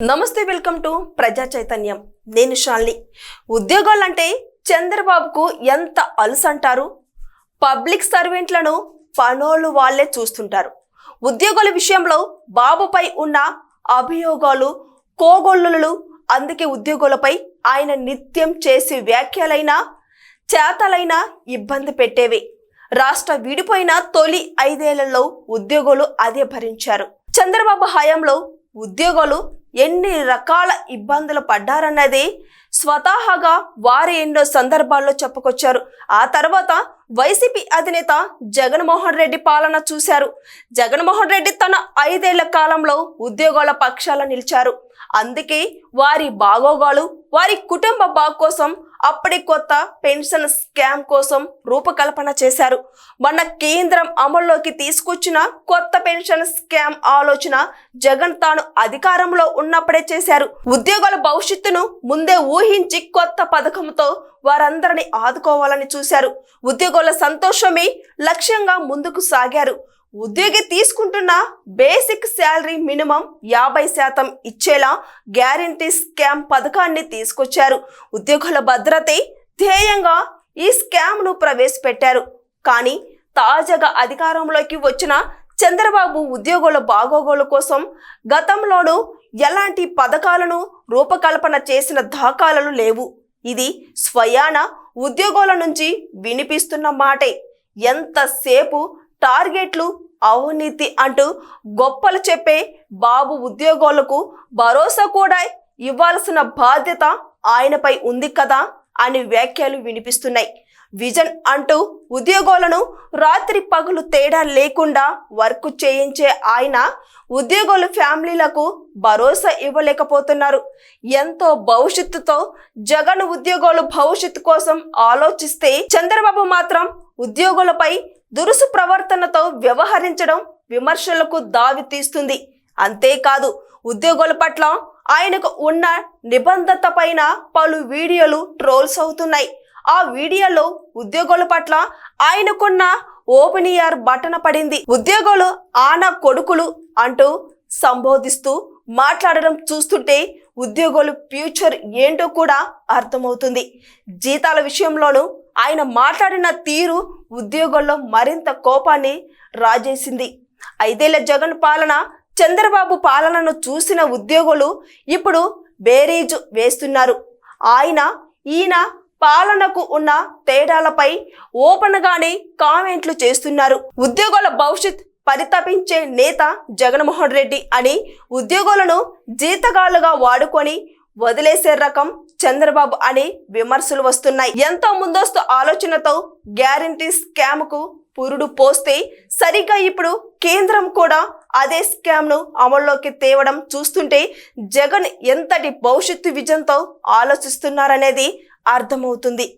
నమస్తే welcome to ప్రజా చైతన్యం. నేను షాల్ని ఉద్యోగాలంటే చంద్రబాబుకు ఎంత అలుసంటారు పబ్లిక్ సర్వెంట్లను పనోళ్ళు వాళ్ళే చూస్తుంటారు. ఉద్యోగుల విషయంలో బాబుపై ఉన్న అభియోగాలు కోగొల్లులు అందుకే ఉద్యోగులపై ఆయన నిత్యం చేసే వ్యాఖ్యలైనా చేతలైనా ఇబ్బంది పెట్టేవి. రాష్ట్ర విడిపోయిన తొలి ఐదేళ్ళలో ఉద్యోగులు అదే భరించారు. చంద్రబాబు హయాంలో ఉద్యోగాలు ఎన్ని రకాల ఇబ్బందులు పడ్డారన్నది స్వతహాగా వారు ఎన్నో సందర్భాల్లో చెప్పుకొచ్చారు. ఆ తర్వాత వైసీపీ అధినేత జగన్మోహన్ రెడ్డి పాలన చూశారు. జగన్మోహన్ రెడ్డి తన ఐదేళ్ళ కాలంలో ఉద్యోగాల పక్షాల నిలిచారు. అందుకే వారి బాగోగాలు వారి కుటుంబ బాగు కోసం అప్పటి కొత్త పెన్షన్ స్కామ్ కోసం రూపకల్పన చేశారు. మన కేంద్రం అమల్లోకి తీసుకొచ్చిన కొత్త పెన్షన్ స్కామ్ ఆలోచన జగన్ తాను అధికారంలో ఉన్నప్పుడే చేశారు. ఉద్యోగుల భవిష్యత్తును ముందే ఊహించి కొత్త పథకంతో వారందరిని ఆదుకోవాలని చూశారు. ఉద్యోగుల సంతోషమే లక్ష్యంగా ముందుకు సాగారు. ఉద్యోగి తీసుకుంటున్న బేసిక్ శాలరీ మినిమం యాభై శాతం ఇచ్చేలా గ్యారంటీ స్కామ్ పథకాన్ని తీసుకొచ్చారు. ఉద్యోగుల భద్రతే ధ్యేయంగా ఈ స్కామ్ను ప్రవేశపెట్టారు. కానీ తాజాగా అధికారంలోకి వచ్చిన చంద్రబాబు ఉద్యోగుల బాగోగుల కోసం గతంలోనూ ఎలాంటి పథకాలను రూపకల్పన చేసిన దాఖలాలు లేవు. ఇది స్వయాన ఉద్యోగుల నుంచి వినిపిస్తున్న మాటే. ఎంతసేపు టార్గెట్లు అవినీతి అంటూ గొప్పలు చెప్పే బాబు ఉద్యోగులకు భరోసా కూడా ఇవ్వాల్సిన బాధ్యత ఆయనపై ఉంది కదా అని వ్యాఖ్యలు వినిపిస్తున్నాయి. విజన్ అంటూ ఉద్యోగులను రాత్రి పగులు తేడా లేకుండా వర్క్ చేయించే ఆయన ఉద్యోగుల ఫ్యామిలీలకు భరోసా ఇవ్వలేకపోతున్నారు. ఎంతో భవిష్యత్తుతో జగన్ ఉద్యోగుల భవిష్యత్తు కోసం ఆలోచిస్తే చంద్రబాబు మాత్రం ఉద్యోగులపై దురుసు ప్రవర్తనతో వ్యవహరించడం విమర్శలకు దావి తీస్తుంది. అంతేకాదు ఉద్యోగుల పట్ల ఆయనకు ఉన్న నిబంధత పైన పలు వీడియోలు ట్రోల్స్ అవుతున్నాయి. ఆ వీడియోలో ఉద్యోగుల పట్ల ఆయనకున్న ఓపెన్ ఇయర్ బటన పడింది. ఉద్యోగులు ఆన కొడుకులు అంటూ సంబోధిస్తూ మాట్లాడడం చూస్తుంటే ఉద్యోగులు ఫ్యూచర్ ఏంటో కూడా అర్థమవుతుంది. జీతాల విషయంలోనూ ఆయన మాట్లాడిన తీరు ఉద్యోగంలో మరింత కోపాన్ని రాజేసింది. ఐదేళ్ళ జగన్ పాలన చంద్రబాబు పాలనను చూసిన ఉద్యోగులు ఇప్పుడు బేరీజు వేస్తున్నారు. ఆయన ఈయన పాలనకు ఉన్న తేడాలపై ఓపెన్గానే కామెంట్లు చేస్తున్నారు. ఉద్యోగుల భవిష్యత్ పరితపించే నేత జగన్మోహన్ రెడ్డి అని ఉద్యోగులను జీతగాళ్ళుగా వాడుకొని వదిలేసే రకం చంద్రబాబు అని విమర్శలు వస్తున్నాయి. ఎంతో ముందస్తు ఆలోచనతో గ్యారంటీ స్కామ్కు పురుడు పోస్తే సరిగ్గా ఇప్పుడు కేంద్రం కూడా అదే స్కామ్ను అమల్లోకి తేవడం చూస్తుంటే జగన్ ఎంతటి భవిష్యత్తు విజయంతో ఆలోచిస్తున్నారనేది అర్థమవుతుంది.